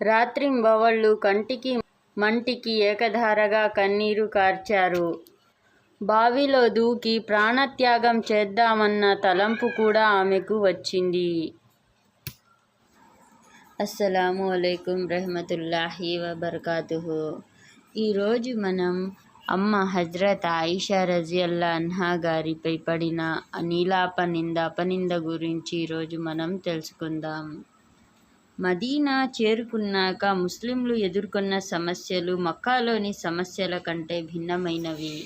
రాత్రింబవళ్ళు కంటికి మంటికి ఏకధారగా కన్నీరు కార్చారు. బావిలో దూకి ప్రాణత్యాగం చేద్దామన్న తలంపు కూడా ఆమెకు వచ్చింది. అస్సలాము అలైకుం రహమతుల్లాహి వబర్కాతుహు ఈరోజు మనం అమ్మ హజ్రత్ ఆయిషా రజియల్లా అన్హా గారిపై పడిన నీలాప నింద అపనింద గురించి ఈరోజు మనం తెలుసుకుందాం. మదీనా చేరుకున్నాక ముస్లింలు ఎదుర్కొన్న సమస్యలు మక్కాలోని సమస్యల కంటే భిన్నమైనవి.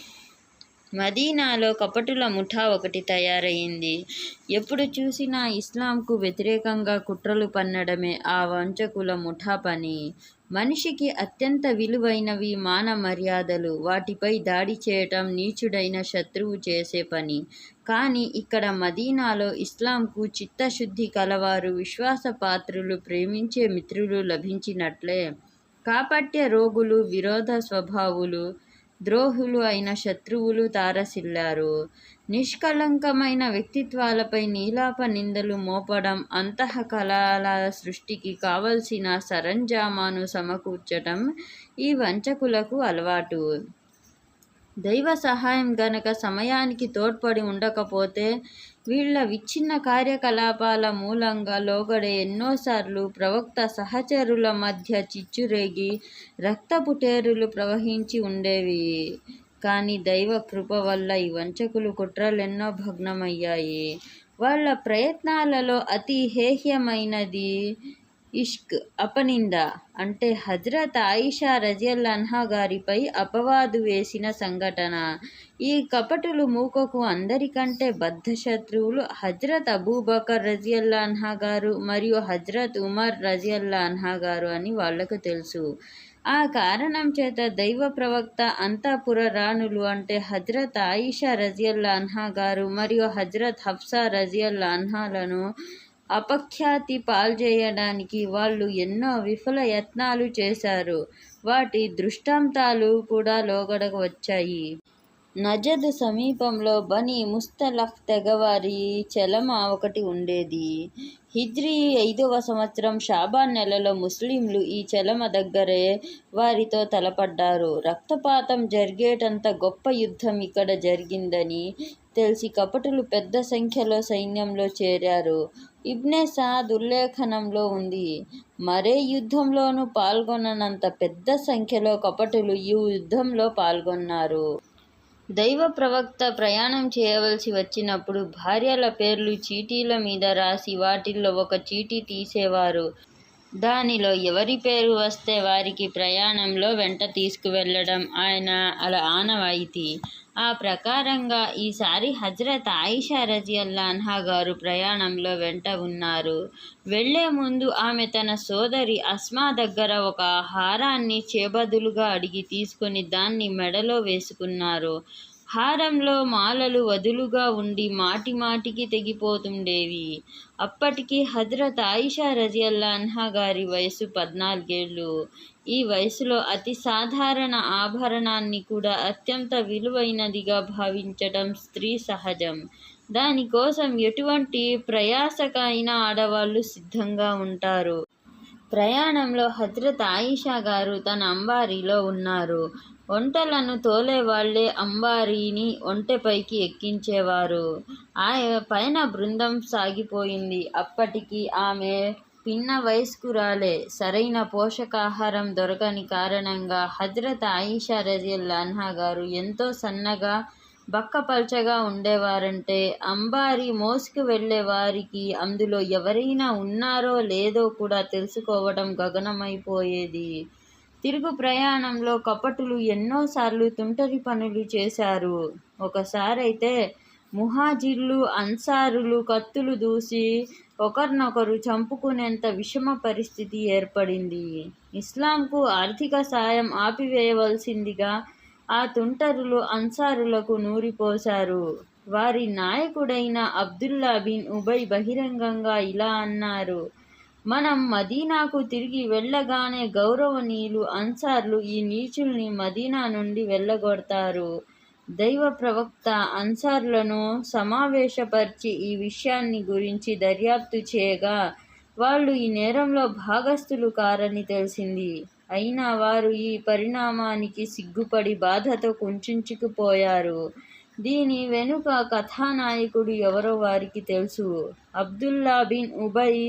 మదీనాలో కపటుల ముఠా ఒకటి తయారయింది. ఎప్పుడు చూసినా ఇస్లాంకు వ్యతిరేకంగా కుట్రలు పన్నడమే ఆ వంచకుల ముఠా పని. మనిషికి అత్యంత విలువైనవి మాన మర్యాదలు. వాటిపై దాడి చేయటం నీచుడైన శత్రువు చేసే పని. కానీ ఇక్కడ మదీనాలో ఇస్లాంకు చిత్తశుద్ధి కలవారు, విశ్వాసపాత్రులు, ప్రేమించే మిత్రులు లభించినట్లే కాపట్య రోగులు, విరోధ స్వభావులు, ద్రోహులు అయిన శత్రువులు తారసిల్లారు. నిష్కళంకమైన వ్యక్తిత్వాలపై నీలాప నిందలు మోపడం, అంతః కలహాల సృష్టికి కావలసిన సరంజామాను సమకూర్చటం ఈ వంచకులకు అలవాటు. దైవ సహాయం గనక సమయానికి తోడ్పడి ఉండకపోతే వీళ్ళ విచ్ఛిన్న కార్యకలాపాల మూలంగా లోగడ ఎన్నోసార్లు ప్రవక్త సహచరుల మధ్య చిచ్చురేగి రక్తపుటేరులు ప్రవహించి ఉండేవి. కానీ దైవ కృప వల్ల ఈ వంచకులు కుట్రలెన్నో భగ్నమయ్యాయి. వాళ్ళ ప్రయత్నాలలో అతి హేహ్యమైనది ఇష్క్ అపనింద అంటే హజ్రత్ ఆయిషా రజియల్లాన్హా గారిపై అపవాదు వేసిన సంఘటన. ఈ కపటులు మూకకు అందరికంటే బద్ధశత్రువులు హజ్రత్ అబూబకర్ రజియల్లాన్హా గారు మరియు హజ్రత్ ఉమర్ రజియల్లాన్హా గారు అని వాళ్ళకు తెలుసు. ఆ కారణం చేత దైవ ప్రవక్త అంతఃపుర రాణులు అంటే హజ్రత్ ఆయిషా రజియల్లాన్హా గారు మరియు హజ్రత్ హఫ్సా రజియల్లాన్హాలను అపఖ్యాతి పాల్జేయడానికి వాళ్ళు ఎన్నో విఫల యత్నాలు చేశారు. వాటి దృష్టాంతాలు కూడా లోగడకు వచ్చాయి. నజద్ సమీపంలో బనీ ముస్తలఖ్ తెగవారి చలమ ఒకటి ఉండేది. హిజ్రీ ఐదవ సంవత్సరం షాబాన్ నెలలో ముస్లింలు ఈ చలమ దగ్గరే వారితో తలపడ్డారు. రక్తపాతం జరిగేటంత గొప్ప యుద్ధం ఇక్కడ జరిగిందని తెలిసి కపటులు పెద్ద సంఖ్యలో సైన్యంలో చేరారు. ఇబ్నే సాద్ ఉల్లేఖనంలో ఉంది. మరే యుద్ధంలోనూ పాల్గొననంత పెద్ద సంఖ్యలో కపటులు ఈ యుద్ధంలో పాల్గొన్నారు. దైవ ప్రవక్త ప్రయాణం చేయవలసి వచ్చినప్పుడు భార్యల పేర్లు చీటీల మీద రాసి వాటిల్లో ఒక చీటీ తీసేవారు. దానిలో ఎవరి పేరు వస్తే వారికి ప్రయాణంలో వెంట తీసుకువెళ్ళడం ఆయన అలా ఆనవాయితీ. ఆ ప్రకారంగా ఈసారి హజరత్ ఆయిషా రజియల్లాన్హా గారు ప్రయాణంలో వెంట ఉన్నారు వెళ్ళే ముందు ఆమె తన సోదరి అస్మా దగ్గర ఒక హారాన్ని చేబదులుగా అడిగి తీసుకుని దాన్ని మెడలో వేసుకున్నారు. హారంలో మాలలు వదులుగా ఉండి మాటి మాటికి తెగిపోతుండేవి. అప్పటికి హజరత్ ఆయిషా రజియల్లాన్హా గారి వయసు పద్నాలుగేళ్ళు. ఈ వయసులో అతి సాధారణ ఆభరణాన్ని కూడా అత్యంత విలువైనదిగా భావించడం స్త్రీ సహజం. దానికోసం ఎటువంటి ప్రయాసకైనా ఆడవాళ్ళు సిద్ధంగా ఉంటారు. ప్రయాణంలో హజ్రత్ ఆయిషా గారు తన అంబారీలో వున్నారు. ఒంటెలను తోలేవాళ్ళే అంబారీని ఒంటెపైకి ఎక్కించేవారు. ఆ పైన బృందం సాగిపోయింది. అప్పటికి ఆమె పిన్న వయస్కురాలే. సరైన పోషకాహారం దొరకని కారణంగా హజ్రత్ ఆయిషా రజిల్లాన్హా గారు ఎంతో సన్నగా, బక్కపల్చగా ఉండేవారంటే అంబారి మోసుకు వెళ్ళే వారికి అందులో ఎవరైనా ఉన్నారో లేదో కూడా తెలుసుకోవడం గగనమైపోయేది. తిరుగు ప్రయాణంలో కపటులు ఎన్నోసార్లు తుంటరి పనులు చేశారు. ఒకసారైతే ముహాజిర్లు, అన్సారులు కత్తులు దూసి ఒకరినొకరు చంపుకునేంత విషమ పరిస్థితి ఏర్పడింది. ఇస్లాంకు ఆర్థిక సాయం ఆపివేయవలసిందిగా ఆ తుంటరులు అన్సారులకు నూరిపోశారు. వారి నాయకుడైన అబ్దుల్లా బిన్ ఉబై బహిరంగంగా ఇలా అన్నారు. మనం మదీనాకు తిరిగి వెళ్ళగానే గౌరవనీయులు అన్సార్లు ఈ నీచుల్ని మదీనా నుండి వెళ్ళగొడతారు. దైవ ప్రవక్త అన్సారులను సమావేశపరిచి ఈ విషయాన్ని గురించి దర్యాప్తు చేయగా వాళ్ళు ఈ నేరంలో భాగస్థులు కారని తెలిసింది అయినా వారు ఈ పరిణామానికి సిగ్గుపడి బాధతో కుంచుకుపోయారు దీని వెనుక కథానాయకుడు ఎవరో వారికి తెలుసు. అబ్దుల్లా బిన్ ఉబయ్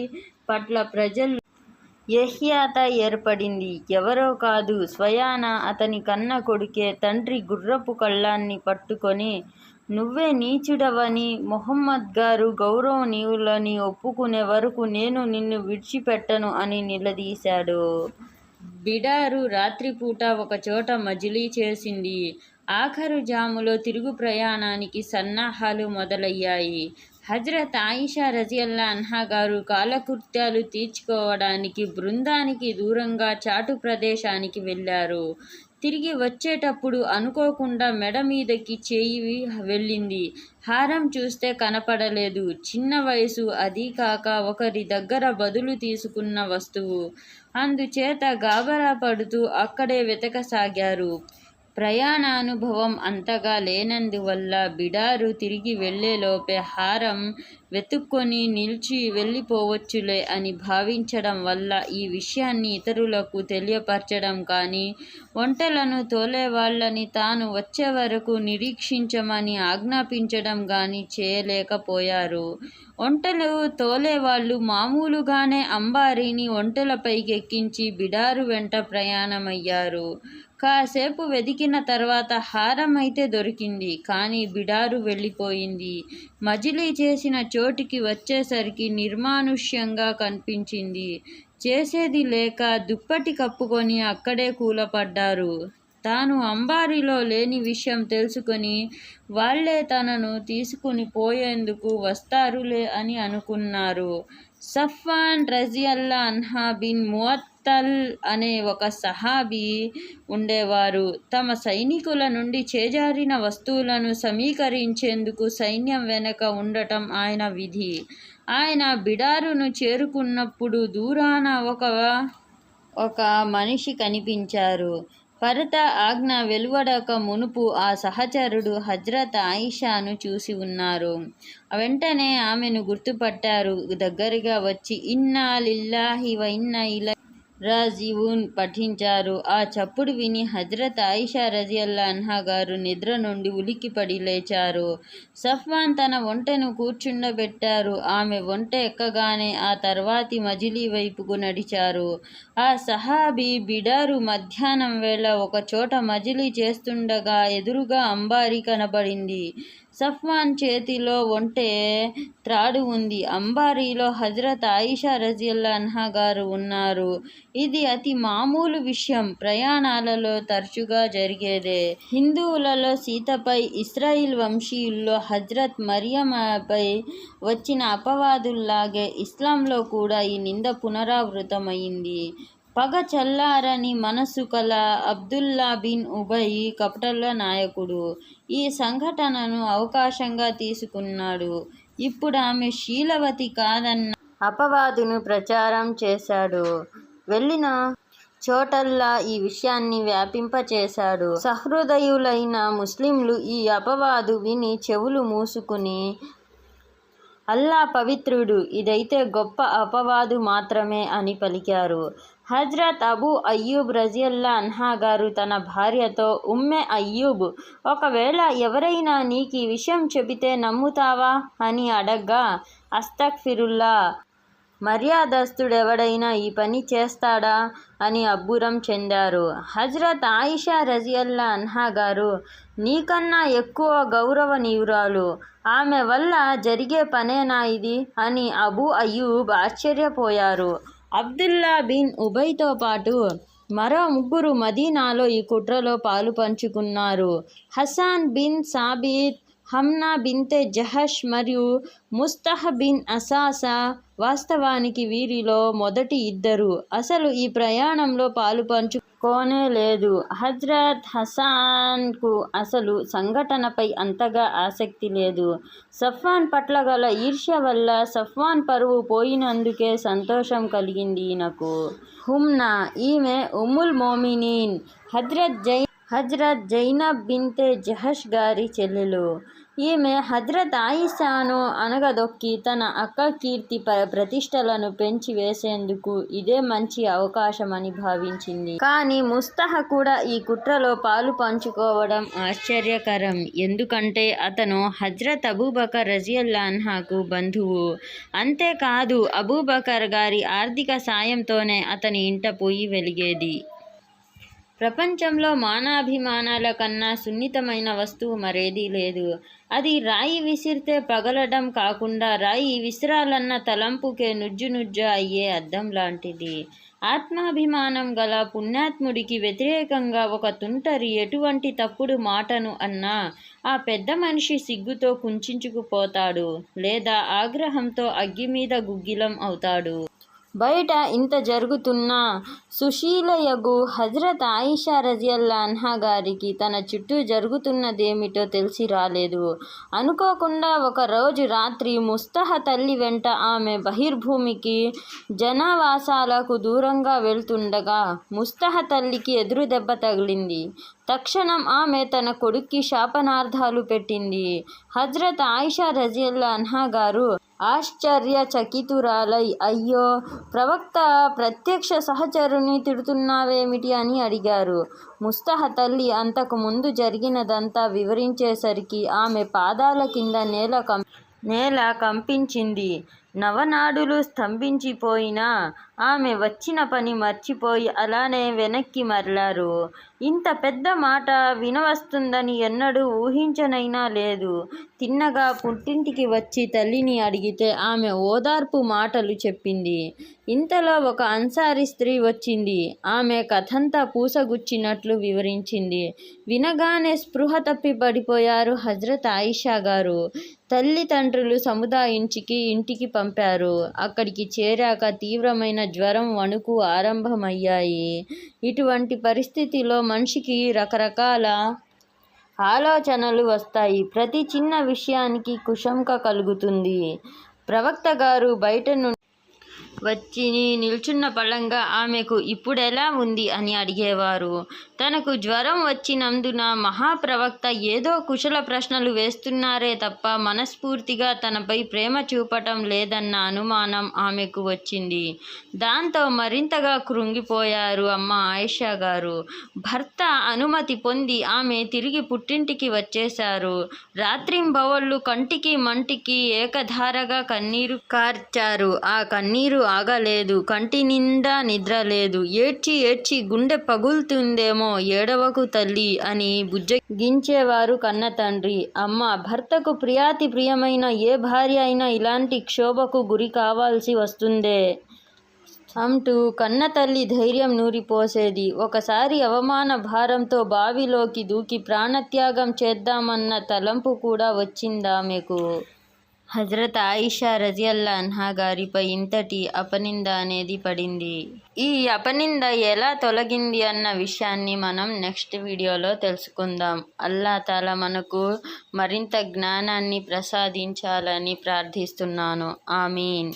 పట్ల ప్రజలు యహ్యాత ఏర్పడింది. ఎవరో కాదు స్వయాన అతని కన్న కొడుకే తండ్రి గుర్రపు కళ్ళాన్ని పట్టుకొని నువ్వే నీచుడవని మొహమ్మద్ గారు గౌరవనీయులని ఒప్పుకునే వరకు నేను నిన్ను విడిచిపెట్టను అని నిలదీశాడు. బిడారు రాత్రిపూట ఒకచోట మజిలీ చేసింది. ఆఖరు జాములో తిరుగు ప్రయాణానికి సన్నాహాలు మొదలయ్యాయి. హజ్రత్ ఆయిషా రజియల్లా అన్హా గారు కాలకృత్యాలు తీర్చుకోవడానికి బృందానికి దూరంగా చాటు ప్రదేశానికి వెళ్ళారు. తిరిగి వచ్చేటప్పుడు అనుకోకుండా మెడ మీదకి చేయి వెళ్ళింది. హారం చూస్తే కనపడలేదు. చిన్న వయసు అది కాక ఒకరి దగ్గర బదులు తీసుకున్న వస్తువు. అందుచేత గాబరా పడుతూ అక్కడే వెతకసాగారు. ప్రయాణానుభవం అంతగా లేనందువల్ల బిడారు తిరిగి వెళ్ళేలోపే హారం వెతుక్కొని నిలిచి వెళ్ళిపోవచ్చులే అని భావించడం వల్ల ఈ విషయాన్ని ఇతరులకు తెలియపరచడం కానీ వంటలను తోలేవాళ్ళని తాను వచ్చే వరకు నిరీక్షించమని ఆజ్ఞాపించడం కానీ చేయలేకపోయారు. వంటలు తోలేవాళ్ళు మామూలుగానే అంబారీని ఒంటెలపైకెక్కించి బిడారు వెంట ప్రయాణమయ్యారు. కాసేపు వెదికిన తర్వాత హారం అయితే దొరికింది. కానీ బిడారు వెళ్ళిపోయింది. మజిలీ చేసిన చోటికి వచ్చేసరికి నిర్మానుష్యంగా కనిపించింది. చేసేది లేక దుప్పటి కప్పుకొని అక్కడే కూలపడ్డారు. తాను అంబారీలో లేని విషయం తెలుసుకొని వాళ్ళే తనను తీసుకుని పోయేందుకు వస్తారులే అని అనుకున్నారు. సఫాన్ రజియల్లా అన్హా బిన్ మువత్తల్ అనే ఒక సహాబీ ఉండేవారు. తమ సైనికుల నుండి చేజారిన వస్తువులను సమీకరించేందుకు సైన్యం వెనక ఉండటం ఆయన విధి. ఆయన బిడారును చేరుకున్నప్పుడు దూరాన ఒక ఒక మనిషి కనిపించారు. భరత ఆజ్ఞ వెలువడక మునుపు ఆ సహచరుడు హజ్రత్ ఆయిషాను చూసి ఉన్నారు. వెంటనే ఆమెను గుర్తుపట్టారు. దగ్గరగా వచ్చి ఇన్నా లిల్లాహి వైన్న ఇలా రాజీవున్ పఠించారు. ఆ చప్పుడు విని హజరత్ ఆయిషా రజియల్లా అన్హా గారు నిద్ర నుండి ఉలిక్కిపడి లేచారు. సఫ్వాన్ తన ఒంటెను కూర్చుండబెట్టారు. ఆమె ఒంట ఎక్కగానే ఆ తర్వాతి మజిలీ వైపుకు నడిచారు. ఆ సహాబీ బిడారు మధ్యాహ్నం వేళ ఒక చోట మజిలీ చేస్తుండగా ఎదురుగా అంబారి కనబడింది. సఫ్వాన్ చేతిలో ఒంటె త్రాడు ఉంది. అంబారీలో హజరత్ ఆయిషా రజియల్లా అన్హా గారు ఉన్నారు. ఇది అతి మామూలు విషయం. ప్రయాణాలలో తరచుగా జరిగేదే. హిందువులలో సీతపై ఇస్రాయిల్ వంశీయుల్లో హజ్రత్ మరియమ్మపై వచ్చిన అపవాదుల్లాగే ఇస్లాంలో కూడా ఈ నింద పునరావృతమైంది. పగ చల్లారని మనసు కల అబ్దుల్లా బిన్ ఉబయ్ కపటల నాయకుడు. ఈ సంఘటనను అవకాశంగా తీసుకున్నాడు. ఇప్పుడు ఆమె శీలవతి కాదన్న అపవాదును ప్రచారం చేశాడు. వెళ్ళిన చోటల్లా ఈ విషయాన్ని వ్యాపింపచేశాడు. సహృదయులైన ముస్లింలు ఈ అపవాదు విని చెవులు మూసుకుని అల్లా పవిత్రుడు ఇదైతే గొప్ప అపవాదు మాత్రమే అని పలికారు. హజ్రత్ అబూ అయ్యూబ్ రజియల్లా అన్హా గారు తన భార్యతో ఉమ్మె అయ్యూబ్ ఒకవేళ ఎవరైనా నీకు ఈ విషయం చెబితే నమ్ముతావా? అని అడగ్గా అస్తక్ఫిరుల్లా మర్యాదస్తుడెవడైనా ఈ పని చేస్తాడా? అని అబ్బురం చెందారు. హజ్రత్ ఆయిషా రజియల్లా అన్హా గారు నీకన్నా ఎక్కువ గౌరవనీయురాలు ఆమె వల్ల జరిగే పనేనా ఇది? అని అబూ అయ్యూబ్ ఆశ్చర్యపోయారు. అబ్దుల్లా బిన్ ఉబైతో పాటు మరో ముగ్గురు మదీనాలో ఈ కుట్రలో పాలు పంచుకున్నారు. Hassan bin Thabit Hamna bint Jahsh మరియు ముస్తహ బిన్ అసాసా వాస్తవానికి వీరిలో మొదటి ఇద్దరు. అసలు ఈ ప్రయాణంలో పాలు పంచుకోనే లేదు హజ్రత్ హసాన్కు అసలు సంఘటనపై అంతగా ఆసక్తి లేదు. సఫ్వాన్ పట్ల గల ఈర్ష్య వల్ల సఫ్వాన్ పరువు పోయినందుకే సంతోషం కలిగింది ఈయనకు. హుమ్నా ఈమె ఉమ్ముల్ మోమినీన్ హజ్రత్ జై హజ్రత్ జైనబ్ బింతే జహష్ గారి చెల్లెలు. ఈమె హజ్రత్ ఆయిషాను అనగదొక్కి తన అక్క కీర్తి ప ప్రతిష్టలను పెంచి వేసేందుకు ఇదే మంచి అవకాశమని భావించింది. కానీ ముస్తహ కూడా ఈ కుట్రలో పాలు పంచుకోవడం ఆశ్చర్యకరం. ఎందుకంటే అతను హజ్రత్ అబూబకర్ రజియల్లాన్హాకు బంధువు. అంతేకాదు అబూబకర్ గారి ఆర్థిక సాయంతోనే అతని ఇంట పోయి వెలిగేది. ప్రపంచంలో మానాభిమానాల కన్నా సున్నితమైన వస్తువు మరేదీ లేదు. అది రాయి విసిరితే పగలడం కాకుండా రాయి విసిరాలన్న తలంపుకే నుజ్జు నుజ్జు అయ్యే అద్దం లాంటిది. ఆత్మాభిమానం గల పుణ్యాత్ముడికి వ్యతిరేకంగా ఒక తుంటరి ఎటువంటి తప్పుడు మాటను అన్నా ఆ పెద్ద మనిషి సిగ్గుతో కుంచుకుపోతాడు లేదా ఆగ్రహంతో అగ్గి మీద గుగ్గిలం అవుతాడు. బయట ఇంత జరుగుతున్నా? సుశీలయగు హజ్రత్ ఆయిషా రజియల్లాన్హా గారికి తన చుట్టూ జరుగుతున్నదేమిటో తెలిసి రాలేదు. అనుకోకుండా ఒక రోజు రాత్రి ముస్తహ తల్లి వెంట ఆమె బహిర్భూమికి జనవాసాలకు దూరంగా వెళ్తుండగా ముస్తహ తల్లికి ఎదురు దెబ్బ తగిలింది. తక్షణం ఆమె తన కొడుక్కి శాపనార్థాలు పెట్టింది. హజ్రత్ ఆయిషా రజిల్లా అన్హా గారు ఆశ్చర్యచకితురాలై అయ్యో ప్రవక్త ప్రత్యక్ష సహచరుని తిడుతున్నావేమిటి? అని అడిగారు. ముస్తహ తల్లి అంతకు ముందు జరిగినదంతా వివరించేసరికి ఆమె పాదాల కింద నేల కం నేల కంపించింది. నవనాడులు స్తంభించిపోయినా ఆమె వచ్చిన పని మర్చిపోయి అలానే వెనక్కి మరలారు. ఇంత పెద్ద మాట వినవస్తుందని ఎన్నడూ ఊహించనైనా లేదు. తిన్నగా పుట్టింటికి వచ్చి తల్లిని అడిగితే ఆమె ఓదార్పు మాటలు చెప్పింది. ఇంతలో ఒక అన్సారి స్త్రీ వచ్చింది. ఆమె కథంతా పూసగుచ్చినట్లు వివరించింది. వినగానే స్పృహ తప్పి పడిపోయారు హజ్రత్ ఆయిషా గారు. తల్లిదండ్రులు సముదాయించికి ఇంటికి పంపారు. అక్కడికి చేరాక తీవ్రమైన జ్వరం వణుకు ఆరంభమయ్యాయి. ఇటువంటి పరిస్థితిలో మనిషికి రకరకాల ఆలోచనలు వస్తాయి. ప్రతి చిన్న విషయానికి కుశంక కలుగుతుంది. ప్రవక్త గారు బయట నుండి వచ్చి నిల్చున్న పళంగా ఆమెకు ఇప్పుడెలా ఉంది అని అడిగేవారు. తనకు జ్వరం వచ్చినందున మహాప్రవక్త ఏదో కుశల ప్రశ్నలు వేస్తున్నారే తప్ప మనస్ఫూర్తిగా తనపై ప్రేమ చూపటం లేదన్న అనుమానం ఆమెకు వచ్చింది. దాంతో మరింతగా కృంగిపోయారు అమ్మ ఆయిషా గారు. భర్త అనుమతి పొంది ఆమె తిరిగి పుట్టింటికి వచ్చేశారు. రాత్రింబవళ్ళు కంటికి మంటికి ఏకధారగా కన్నీరు కార్చారు. ఆ కన్నీరు ఆగలేదు కంటి నిండా నిద్ర లేదు ఏడ్చి ఏడ్చి గుండె పగులుతుందేమో ఏడవకు తల్లి అని బుజ్జగించేవారు కన్న తండ్రి. అమ్మ భర్తకు ప్రియాతి ప్రియమైన ఏ భార్య అయినా ఇలాంటి క్షోభకు గురి కావాల్సి వస్తుందే? అంటూ కన్న తల్లి ధైర్యం నూరిపోసేది. ఒకసారి అవమాన భారంతో బావిలోకి దూకి ప్రాణత్యాగం చేద్దామన్న తలంపు కూడా వచ్చిందామెకు. హజరత్ ఆయిషా రజియల్లా అన్హా గారిపై ఇంతటి అపనింద అనేది పడింది. ఈ అపనింద ఎలా తొలగింది అన్న విషయాన్ని మనం నెక్స్ట్ వీడియోలో తెలుసుకుందాం. అల్లా మనకు మరింత జ్ఞానాన్ని ప్రసాదించాలని ప్రార్థిస్తున్నాను. ఆమీన్.